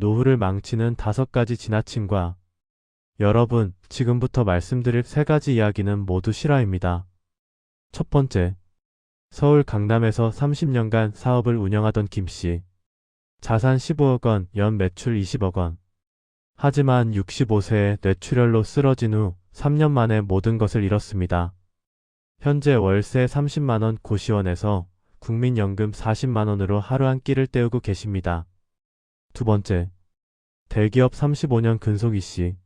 노후를 망치는 다섯 가지 지나침과 여러분, 지금부터 말씀드릴 세 가지 이야기는 모두 실화입니다. 첫 번째, 서울 강남에서 30년간 사업을 운영하던 김 씨. 자산 15억 원, 연 매출 20억 원. 하지만 65세에 뇌출혈로 쓰러진 후 3년 만에 모든 것을 잃었습니다. 현재 월세 30만원 고시원에서 국민연금 40만원으로 하루 한 끼를 때우고 계십니다. 두 번째, 대기업 35년 근속 이씨.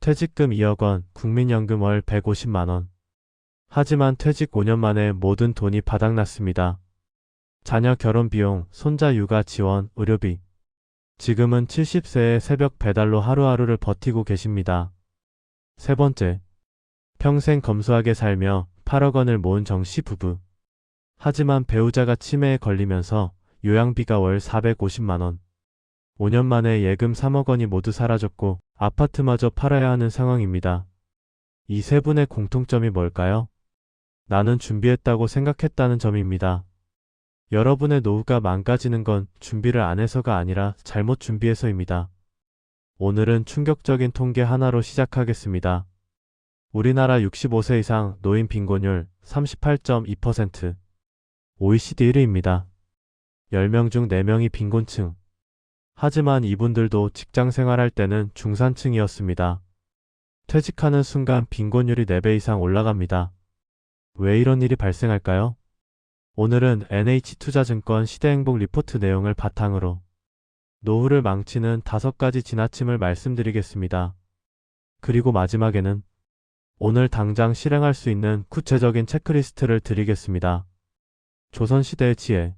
퇴직금 2억 원, 국민연금 월 150만 원. 하지만 퇴직 5년 만에 모든 돈이 바닥났습니다. 자녀 결혼 비용, 손자 육아 지원, 의료비. 지금은 70세에 새벽 배달로 하루하루를 버티고 계십니다. 세 번째, 평생 검소하게 살며 8억 원을 모은 정씨 부부. 하지만 배우자가 치매에 걸리면서 요양비가 월 450만원. 5년 만에 예금 3억 원이 모두 사라졌고 아파트마저 팔아야 하는 상황입니다. 이 세 분의 공통점이 뭘까요? 나는 준비했다고 생각했다는 점입니다. 여러분의 노후가 망가지는 건 준비를 안 해서가 아니라 잘못 준비해서입니다. 오늘은 충격적인 통계 하나로 시작하겠습니다. 우리나라 65세 이상 노인 빈곤율 38.2%. OECD 1위입니다. 10명 중 4명이 빈곤층. 하지만 이분들도 직장 생활할 때는 중산층이었습니다. 퇴직하는 순간 빈곤율이 4배 이상 올라갑니다. 왜 이런 일이 발생할까요? 오늘은 NH투자증권 시대행복 리포트 내용을 바탕으로 노후를 망치는 다섯 가지 지나침을 말씀드리겠습니다. 그리고 마지막에는 오늘 당장 실행할 수 있는 구체적인 체크리스트를 드리겠습니다. 조선시대의 지혜.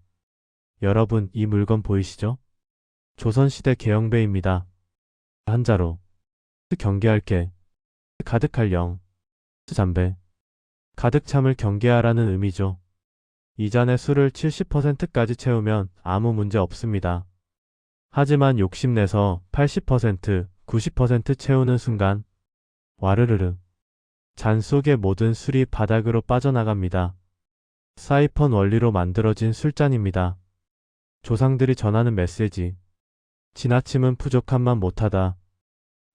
여러분, 이 물건 보이시죠? 조선시대 개영배입니다. 한자로 경계할 게 가득할 영 잠배 가득 참을 경계하라는 의미죠. 이 잔의 술을 70%까지 채우면 아무 문제 없습니다. 하지만 욕심내서 80%, 90% 채우는 순간 와르르르 잔 속의 모든 술이 바닥으로 빠져나갑니다. 사이펀 원리로 만들어진 술잔입니다. 조상들이 전하는 메시지 지나침은 부족함만 못하다.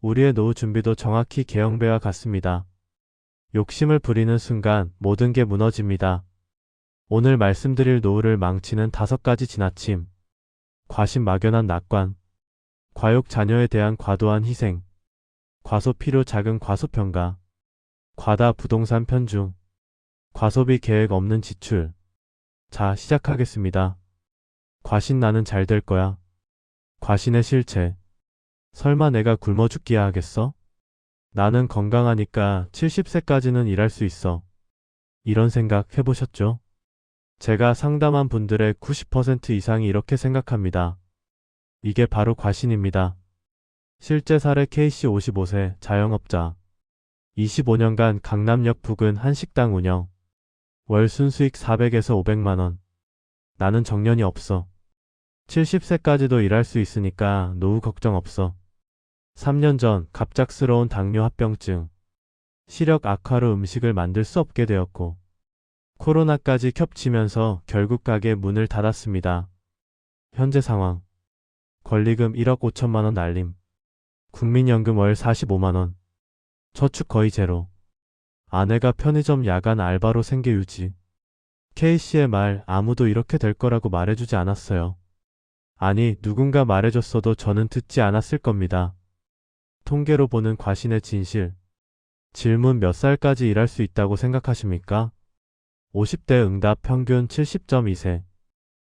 우리의 노후 준비도 정확히 개영배와 같습니다. 욕심을 부리는 순간 모든 게 무너집니다. 오늘 말씀드릴 노후를 망치는 다섯 가지 지나침. 과신 막연한 낙관. 과욕 자녀에 대한 과도한 희생. 과소 필요 작은 과소평가. 과다 부동산 편중. 과소비 계획 없는 지출. 자, 시작하겠습니다. 과신 나는 잘 될 거야. 과신의 실체. 설마 내가 굶어 죽기야 하겠어? 나는 건강하니까 70세까지는 일할 수 있어. 이런 생각 해보셨죠? 제가 상담한 분들의 90% 이상이 이렇게 생각합니다. 이게 바로 과신입니다. 실제 사례 K씨 55세 자영업자. 25년간 강남역 부근 한 식당 운영. 월 순수익 400에서 500만원. 나는 정년이 없어. 70세까지도 일할 수 있으니까 노후 걱정 없어. 3년 전 갑작스러운 당뇨 합병증. 시력 악화로 음식을 만들 수 없게 되었고, 코로나까지 겹치면서 결국 가게 문을 닫았습니다. 현재 상황. 권리금 1억 5천만 원 날림. 국민연금 월 45만 원. 저축 거의 제로. 아내가 편의점 야간 알바로 생계 유지. K씨의 말 아무도 이렇게 될 거라고 말해주지 않았어요. 아니, 누군가 말해줬어도 저는 듣지 않았을 겁니다. 통계로 보는 과신의 진실. 질문 몇 살까지 일할 수 있다고 생각하십니까? 50대 응답 평균 70.2세.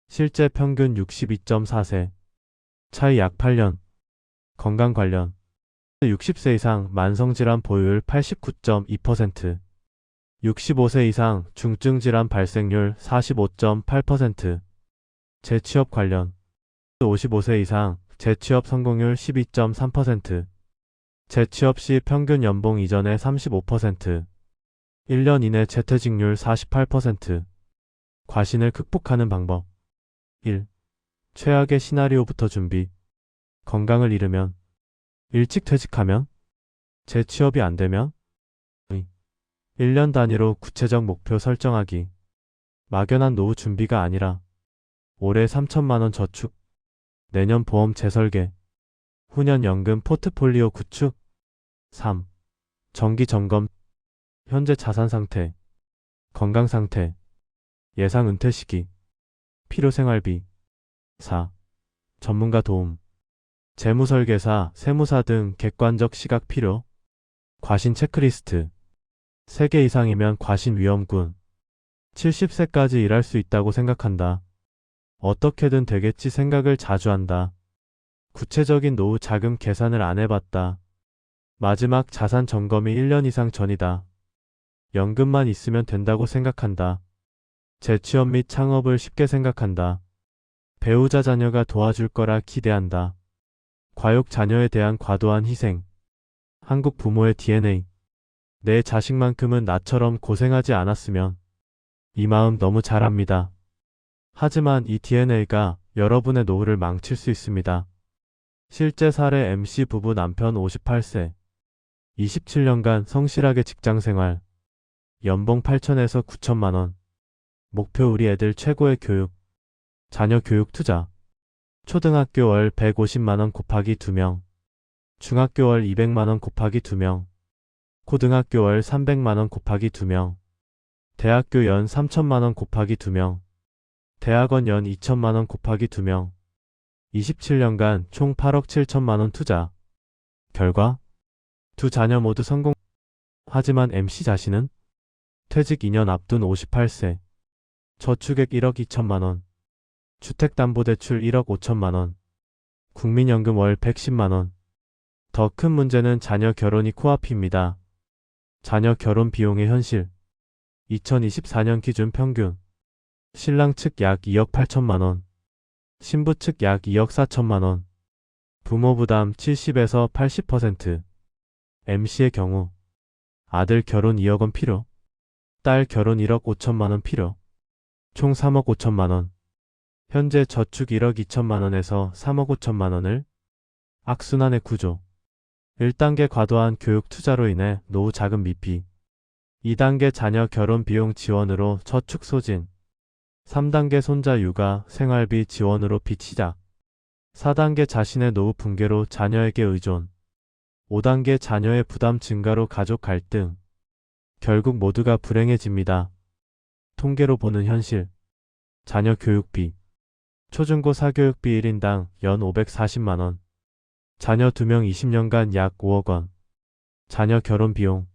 실제 평균 62.4세. 차이 약 8년. 건강 관련. 60세 이상 만성질환 보유율 89.2%. 65세 이상 중증 질환 발생률 45.8%. 재취업 관련. 55세 이상 재취업 성공률 12.3%. 재취업 시 평균 연봉 이전의 35%. 1년 이내 재퇴직률 48%. 과신을 극복하는 방법. 1. 최악의 시나리오부터 준비. 건강을 잃으면. 일찍 퇴직하면. 재취업이 안 되면. 2. 1년 단위로 구체적 목표 설정하기. 막연한 노후 준비가 아니라 올해 3천만원 저축. 내년 보험 재설계. 후년연금 포트폴리오 구축 3. 정기 점검 현재 자산 상태 건강 상태 예상 은퇴 시기 필요 생활비 4. 전문가 도움 재무설계사, 세무사 등 객관적 시각 필요 과신 체크리스트 3개 이상이면 과신 위험군 70세까지 일할 수 있다고 생각한다. 어떻게든 되겠지 생각을 자주 한다. 구체적인 노후 자금 계산을 안 해봤다. 마지막 자산 점검이 1년 이상 전이다. 연금만 있으면 된다고 생각한다. 재취업 및 창업을 쉽게 생각한다. 배우자 자녀가 도와줄 거라 기대한다. 과욕 자녀에 대한 과도한 희생. 한국 부모의 DNA. 내 자식만큼은 나처럼 고생하지 않았으면. 이 마음 너무 잘합니다. 하지만 이 DNA가 여러분의 노후를 망칠 수 있습니다. 실제 사례 MC 부부 남편 58세. 27년간 성실하게 직장 생활. 연봉 8천에서 9천만 원. 목표 우리 애들 최고의 교육. 자녀 교육 투자. 초등학교 월 150만 원 곱하기 2명. 중학교 월 200만 원 곱하기 2명. 고등학교 월 300만 원 곱하기 2명. 대학교 연 3천만 원 곱하기 2명. 대학원 연 2천만 원 곱하기 2명. 27년간 총 8억 7천만 원 투자. 결과 두 자녀 모두 성공. 하지만 MC 자신은 퇴직 2년 앞둔 58세. 저축액 1억 2천만 원. 주택담보대출 1억 5천만 원. 국민연금 월 110만 원. 더 큰 문제는 자녀 결혼이 코앞입니다. 자녀 결혼 비용의 현실. 2024년 기준 평균. 신랑 측 약 2억 8천만 원. 신부 측 약 2억 4천만 원. 부모 부담 70에서 80%. MC의 경우 아들 결혼 2억 원 필요. 딸 결혼 1억 5천만 원 필요. 총 3억 5천만 원. 현재 저축 1억 2천만 원에서 3억 5천만 원을 악순환의 구조. 1단계 과도한 교육 투자로 인해 노후 자금 미피. 2단계 자녀 결혼 비용 지원으로 저축 소진. 3단계 손자 육아 생활비 지원으로 빚 시작. 4단계 자신의 노후 붕괴로 자녀에게 의존. 5단계 자녀의 부담 증가로 가족 갈등. 결국 모두가 불행해집니다. 통계로 보는 현실. 자녀 교육비. 초중고 사교육비 1인당 연 540만원. 자녀 2명 20년간 약 5억 원. 자녀 결혼 비용.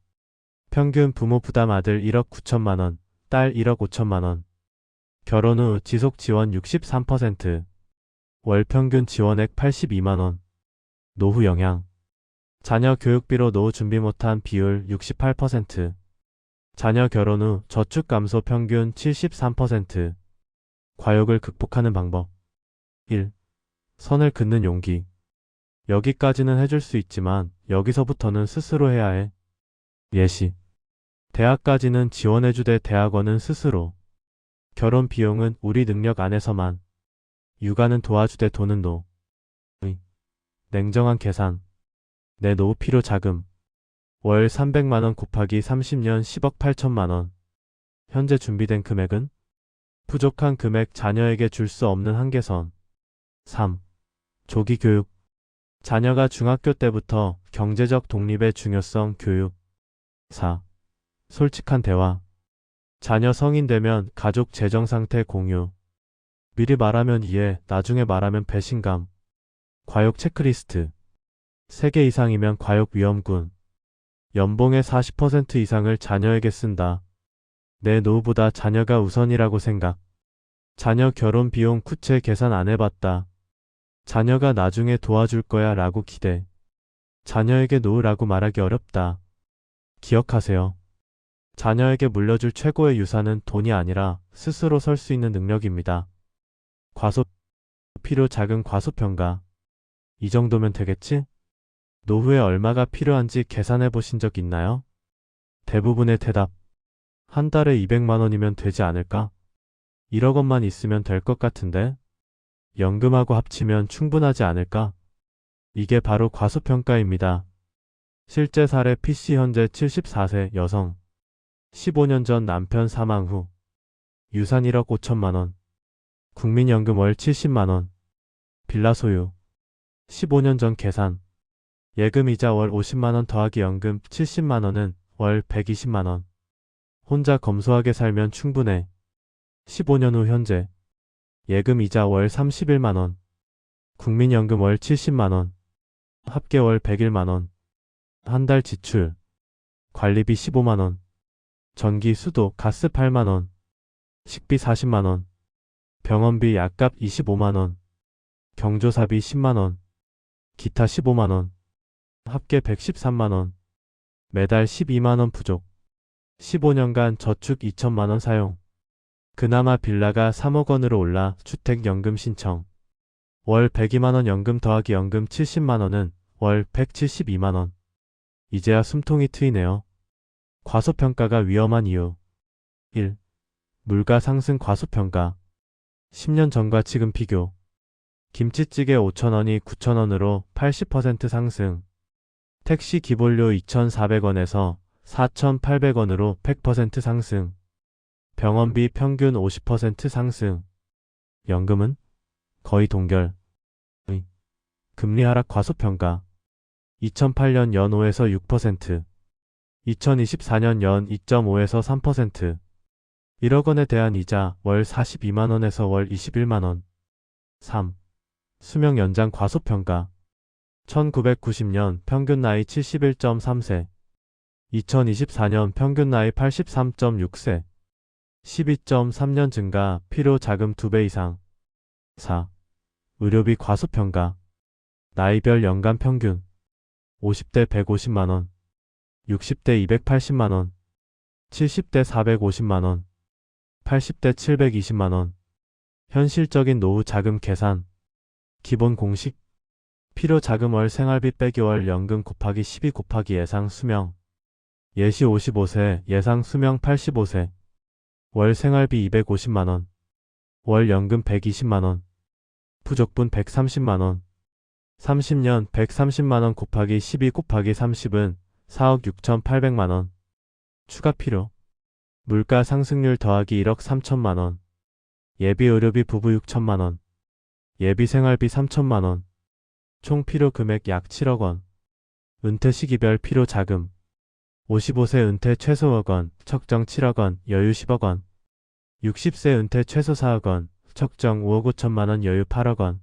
평균 부모 부담 아들 1억 9천만원, 딸 1억 5천만원. 결혼 후 지속 지원 63%. 월 평균 지원액 82만원. 노후 영향. 자녀 교육비로 노후 준비 못한 비율 68%. 자녀 결혼 후 저축 감소 평균 73%. 과욕을 극복하는 방법. 1. 선을 긋는 용기. 여기까지는 해줄 수 있지만 여기서부터는 스스로 해야 해. 예시. 대학까지는 지원해주되 대학원은 스스로. 결혼 비용은 우리 능력 안에서만. 육아는 도와주되 돈은 노. 의. 냉정한 계산. 내 노후 필요 자금. 월 300만원 곱하기 30년 10억 8천만원. 현재 준비된 금액은? 부족한 금액 자녀에게 줄 수 없는 한계선. 3. 조기 교육. 자녀가 중학교 때부터 경제적 독립의 중요성 교육. 4. 솔직한 대화. 자녀 성인 되면 가족 재정 상태 공유. 미리 말하면 이해, 나중에 말하면 배신감. 과욕 체크리스트. 3개 이상이면 과욕 위험군. 연봉의 40% 이상을 자녀에게 쓴다. 내 노후보다 자녀가 우선이라고 생각. 자녀 결혼 비용 구체 계산 안 해봤다. 자녀가 나중에 도와줄 거야 라고 기대. 자녀에게 노후라고 말하기 어렵다. 기억하세요. 자녀에게 물려줄 최고의 유산은 돈이 아니라 스스로 설 수 있는 능력입니다. 과소 필요 작은 과소평가. 이 정도면 되겠지? 노후에 얼마가 필요한지 계산해 보신 적 있나요? 대부분의 대답. 한 달에 200만 원이면 되지 않을까? 1억 원만 있으면 될 것 같은데? 연금하고 합치면 충분하지 않을까? 이게 바로 과소평가입니다. 실제 사례 PC 현재 74세 여성. 15년 전 남편 사망 후. 유산 1억 5천만 원. 국민연금 월 70만 원. 빌라 소유. 15년 전 계산. 예금 이자 월 50만 원 더하기 연금 70만 원은 월 120만 원. 혼자 검소하게 살면 충분해. 15년 후 현재. 예금 이자 월 31만 원. 국민연금 월 70만 원. 합계 월 101만 원. 한 달 지출. 관리비 15만 원. 전기, 수도, 가스 8만원. 식비 40만원. 병원비 약값 25만원. 경조사비 10만원. 기타 15만원. 합계 113만원. 매달 12만원 부족. 15년간 저축 2천만원 사용. 그나마 빌라가 3억 원으로 올라 주택연금 신청. 월 102만원 연금 더하기 연금 70만원은 월 172만원. 이제야 숨통이 트이네요. 과소평가가 위험한 이유. 1. 물가 상승 과소평가. 10년 전과 지금 비교. 김치찌개 5,000원이 9,000원으로 80% 상승. 택시 기본료 2,400원에서 4,800원으로 100% 상승. 병원비 평균 50% 상승. 연금은 거의 동결. 의. 금리 하락 과소평가. 2008년 연 5에서 6%. 2024년 연 2.5에서 3%. 1억 원에 대한 이자 월 42만 원에서 월 21만 원. 3. 수명 연장 과소평가. 1990년 평균 나이 71.3세. 2024년 평균 나이 83.6세. 12.3년 증가, 필요 자금 2배 이상. 4. 의료비 과소평가. 나이별 연간 평균. 50대 150만 원. 60대 280만원. 70대 450만원. 80대 720만원. 현실적인 노후 자금 계산. 기본 공식. 필요 자금 월 생활비 빼기 월 연금 곱하기 12 곱하기 예상 수명. 예시 55세, 예상 수명 85세. 월 생활비 250만원. 월 연금 120만원. 부족분 130만원. 30년 130만원 곱하기 12 곱하기 30은 4억 6,800만 원. 추가 필요. 물가 상승률 더하기 1억 3천만 원. 예비 의료비 부부 6천만 원. 예비 생활비 3천만 원. 총 필요 금액 약 7억 원. 은퇴 시기별 필요 자금. 55세 은퇴 최소 억 원, 척정 7억 원, 여유 10억 원. 60세 은퇴 최소 4억 원, 척정 5억 5천만 원, 여유 8억 원.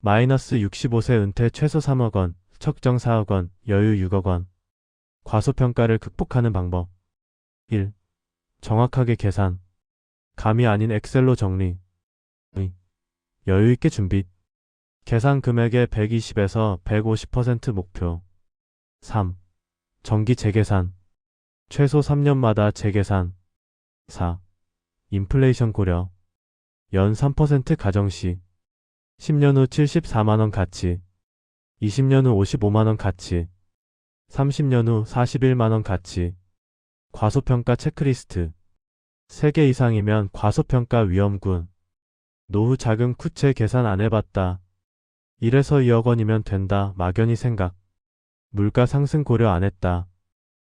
마이너스 65세 은퇴 최소 3억 원, 척정 4억 원, 여유 6억 원. 과소평가를 극복하는 방법. 1. 정확하게 계산. 감이 아닌 엑셀로 정리. 2. 여유 있게 준비. 계산 금액의 120에서 150% 목표. 3. 정기 재계산. 최소 3년마다 재계산. 4. 인플레이션 고려. 연 3% 가정시. 10년 후 74만원 가치. 20년 후 55만원 가치. 30년 후 41만원 가치. 과소평가 체크리스트. 3개 이상이면 과소평가 위험군. 노후 자금 쿠체 계산 안 해봤다. 1에서 2억 원이면 된다. 막연히 생각. 물가 상승 고려 안 했다.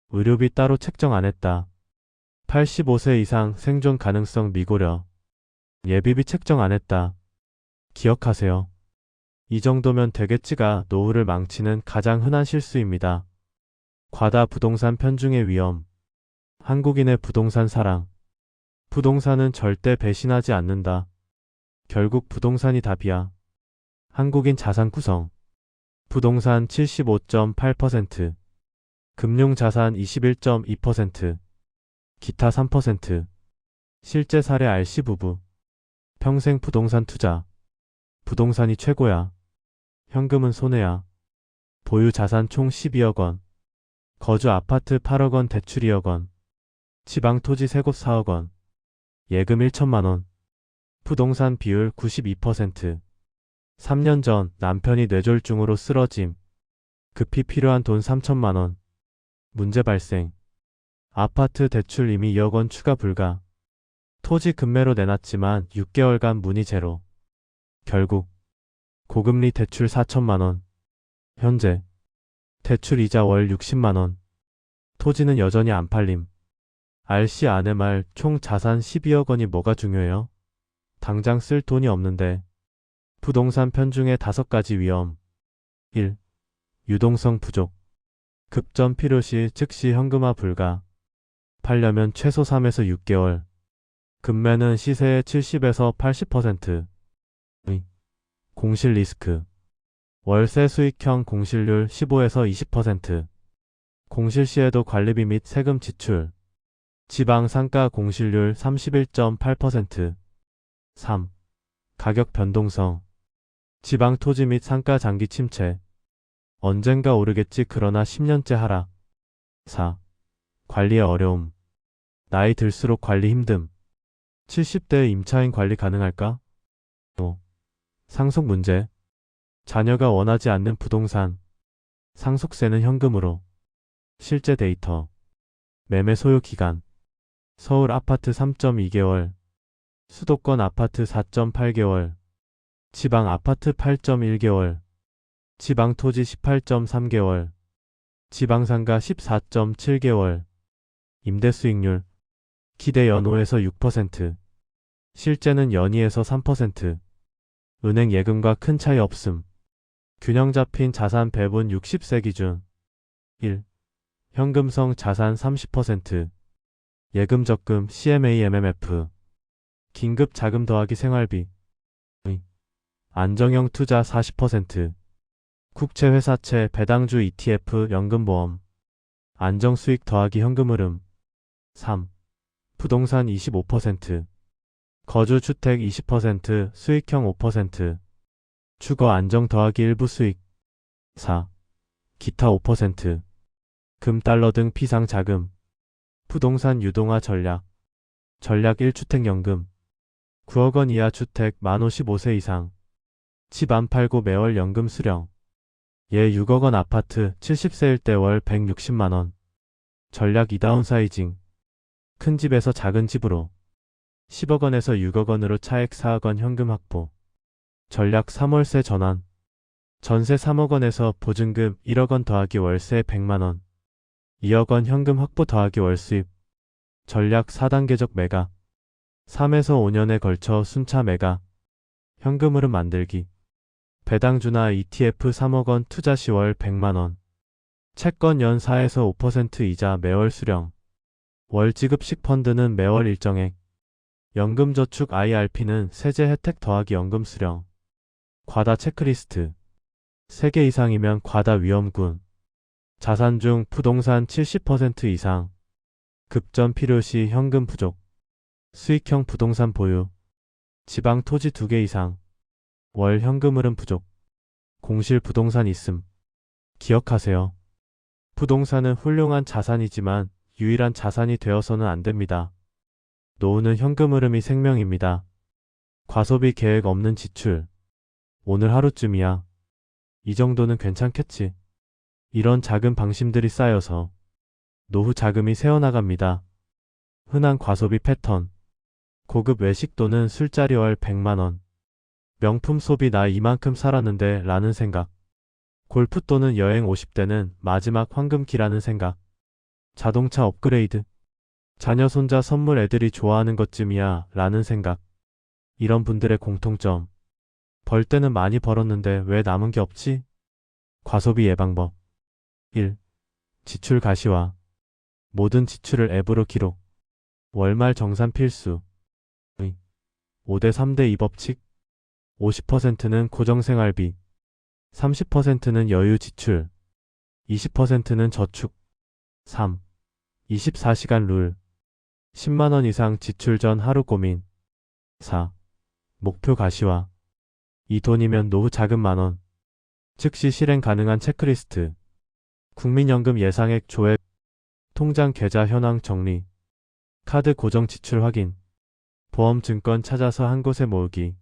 의료비 따로 책정 안 했다. 85세 이상 생존 가능성 미고려. 예비비 책정 안 했다. 기억하세요. 이 정도면 되겠지가 노후를 망치는 가장 흔한 실수입니다. 과다 부동산 편중의 위험. 한국인의 부동산 사랑. 부동산은 절대 배신하지 않는다. 결국 부동산이 답이야. 한국인 자산 구성. 부동산 75.8%. 금융 자산 21.2%. 기타 3%. 실제 사례 RC 부부. 평생 부동산 투자. 부동산이 최고야. 현금은 손해야. 보유 자산 총 12억 원. 거주 아파트 8억 원 대출 2억 원. 지방 토지 세곳 4억 원. 예금 1천만 원. 부동산 비율 92%. 3년 전 남편이 뇌졸중으로 쓰러짐. 급히 필요한 돈 3천만 원. 문제 발생. 아파트 대출 이미 2억 원 추가 불가. 토지 급매로 내놨지만 6개월간 문의 제로. 결국 고금리 대출 4천만 원. 현재 대출 이자 월 60만 원. 토지는 여전히 안 팔림. RC 아내 말 총 자산 12억 원이 뭐가 중요해요? 당장 쓸 돈이 없는데. 부동산 편중의 다섯 가지 위험. 1. 유동성 부족. 급전 필요 시 즉시 현금화 불가. 팔려면 최소 3에서 6개월. 금매는 시세의 70에서 80%. 의. 공실 리스크. 월세 수익형 공실률 15에서 20%. 공실 시에도 관리비 및 세금 지출. 지방 상가 공실률 31.8%. 3. 가격 변동성. 지방 토지 및 상가 장기 침체. 언젠가 오르겠지 그러나 10년째 하락. 4. 관리의 어려움. 나이 들수록 관리 힘듦. 70대 임차인 관리 가능할까? 5. 상속 문제. 자녀가 원하지 않는 부동산. 상속세는 현금으로. 실제 데이터. 매매 소요 기간. 서울 아파트 3.2개월. 수도권 아파트 4.8개월. 지방 아파트 8.1개월. 지방 토지 18.3개월. 지방 상가 14.7개월. 임대 수익률. 기대 연호에서 6%. 실제는 연이에서 3%. 은행 예금과 큰 차이 없음. 균형 잡힌 자산 배분 60세 기준. 1. 현금성 자산 30%. 예금 적금 CMA MMF. 긴급 자금 더하기 생활비. 의. 안정형 투자 40%. 국채 회사채 배당주 ETF 연금보험. 안정 수익 더하기 현금 흐름. 3. 부동산 25%. 거주 주택 20%, 수익형 5%. 주거 안정 더하기 일부 수익. 4. 기타 5%. 금 달러 등 피상 자금. 부동산 유동화 전략. 전략 1주택 연금. 9억 원 이하 주택 만 55세 이상. 집 안 팔고 매월 연금 수령. 예 6억 원 아파트 70세일 때 월 160만 원. 전략 2다운 사이징. 큰 집에서 작은 집으로. 10억 원에서 6억 원으로 차액 4억 원 현금 확보. 전략 3월세 전환. 전세 3억 원에서 보증금 1억 원 더하기 월세 100만 원. 2억 원 현금 확보 더하기 월수입. 전략 4단계적 매각. 3에서 5년에 걸쳐 순차 매각. 현금 흐름 만들기. 배당주나 ETF 3억 원 투자 시월 100만 원. 채권 연 4에서 5% 이자 매월 수령. 월 지급식 펀드는 매월 일정액. 연금저축 IRP는 세제 혜택 더하기 연금 수령. 과다 체크리스트. 3개 이상이면 과다 위험군. 자산 중 부동산 70% 이상. 급전 필요시 현금 부족. 수익형 부동산 보유. 지방 토지 2개 이상. 월 현금 흐름 부족. 공실 부동산 있음. 기억하세요. 부동산은 훌륭한 자산이지만 유일한 자산이 되어서는 안 됩니다. 노후는 현금 흐름이 생명입니다. 과소비 계획 없는 지출. 오늘 하루쯤이야. 이 정도는 괜찮겠지. 이런 작은 방심들이 쌓여서 노후 자금이 새어나갑니다. 흔한 과소비 패턴. 고급 외식 또는 술자리 월 100만원. 명품 소비 나 이만큼 살았는데 라는 생각. 골프 또는 여행 50대는 마지막 황금기라는 생각. 자동차 업그레이드. 자녀 손자 선물 애들이 좋아하는 것쯤이야 라는 생각. 이런 분들의 공통점. 벌 때는 많이 벌었는데 왜 남은 게 없지? 과소비 예방법. 1. 지출 가시화. 모든 지출을 앱으로 기록. 월말 정산 필수. 2. 5대 3대 2 법칙. 50%는 고정생활비. 30%는 여유 지출. 20%는 저축. 3. 24시간 룰. 10만원 이상 지출 전 하루 고민. 4. 목표 가시화. 이 돈이면 노후 자금 만원. 즉시 실행 가능한 체크리스트. 국민연금 예상액 조회. 통장 계좌 현황 정리. 카드 고정 지출 확인. 보험 증권 찾아서 한 곳에 모으기.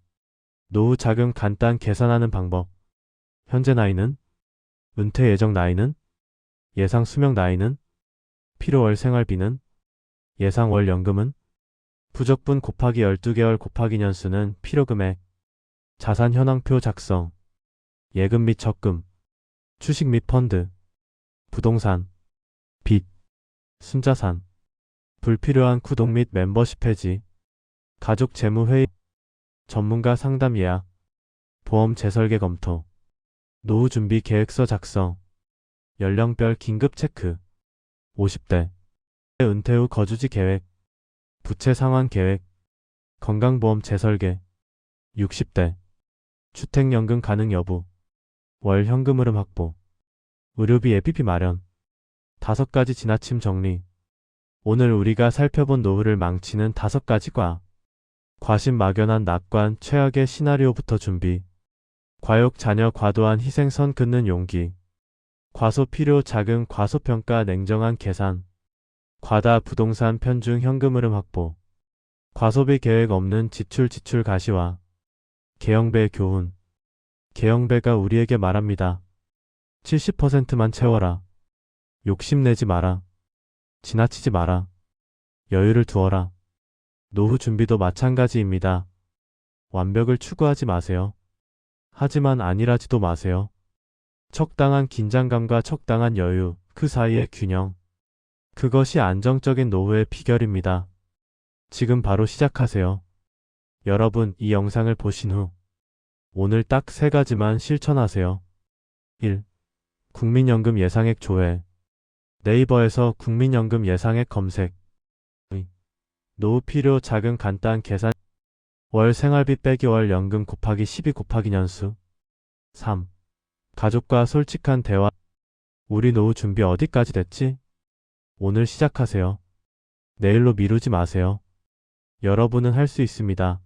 노후 자금 간단 계산하는 방법. 현재 나이는? 은퇴 예정 나이는? 예상 수명 나이는? 필요월 생활비는? 예상 월 연금은? 부적분 곱하기 12개월 곱하기 년수는 필요금액. 자산 현황표 작성. 예금 및 적금. 주식 및 펀드. 부동산. 빚. 순자산. 불필요한 구독 및 멤버십 해지. 가족 재무 회의. 전문가 상담 예약. 보험 재설계 검토. 노후 준비 계획서 작성. 연령별 긴급 체크. 50대. 은퇴 후 거주지 계획. 부채 상환 계획. 건강보험 재설계. 60대. 주택연금 가능 여부. 월 현금 흐름 확보. 의료비 예비비 마련. 다섯 가지 지나침 정리. 오늘 우리가 살펴본 노후를 망치는 다섯 가지 과. 과신 막연한 낙관 최악의 시나리오부터 준비. 과욕 자녀 과도한 희생선 긋는 용기. 과소 필요 자금 과소평가 냉정한 계산. 과다 부동산 편중 현금 흐름 확보. 과소비 계획 없는 지출 지출 가시화. 개영배 교훈. 개영배가 우리에게 말합니다. 70%만 채워라. 욕심내지 마라. 지나치지 마라. 여유를 두어라. 노후 준비도 마찬가지입니다. 완벽을 추구하지 마세요. 하지만 안일하지도 마세요. 적당한 긴장감과 적당한 여유, 그 사이의 균형. 그것이 안정적인 노후의 비결입니다. 지금 바로 시작하세요. 여러분, 이 영상을 보신 후 오늘 딱 세 가지만 실천하세요. 1. 국민연금 예상액 조회. 네이버에서 국민연금 예상액 검색. 2. 노후 필요 자금 간단 계산. 월 생활비 빼기 월 연금 곱하기 12 곱하기 년수. 3. 가족과 솔직한 대화. 우리 노후 준비 어디까지 됐지? 오늘 시작하세요. 내일로 미루지 마세요. 여러분은 할 수 있습니다.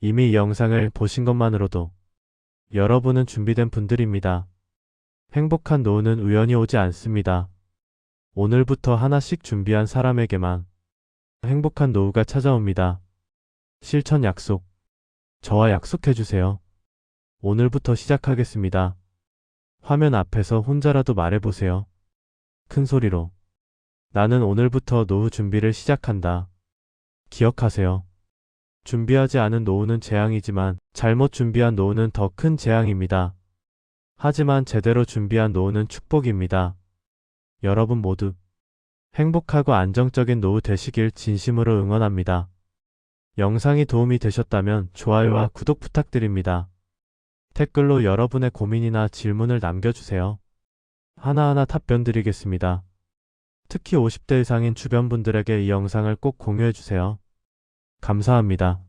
이미 이 영상을 보신 것만으로도 여러분은 준비된 분들입니다. 행복한 노후는 우연히 오지 않습니다. 오늘부터 하나씩 준비한 사람에게만 행복한 노후가 찾아옵니다. 실천 약속. 저와 약속해주세요. 오늘부터 시작하겠습니다. 화면 앞에서 혼자라도 말해보세요. 큰 소리로. 나는 오늘부터 노후 준비를 시작한다. 기억하세요. 준비하지 않은 노후는 재앙이지만 잘못 준비한 노후는 더 큰 재앙입니다. 하지만 제대로 준비한 노후는 축복입니다. 여러분 모두 행복하고 안정적인 노후 되시길 진심으로 응원합니다. 영상이 도움이 되셨다면 좋아요와 구독 부탁드립니다. 댓글로 여러분의 고민이나 질문을 남겨주세요. 하나하나 답변 드리겠습니다. 특히 50대 이상인 주변 분들에게 이 영상을 꼭 공유해주세요. 감사합니다.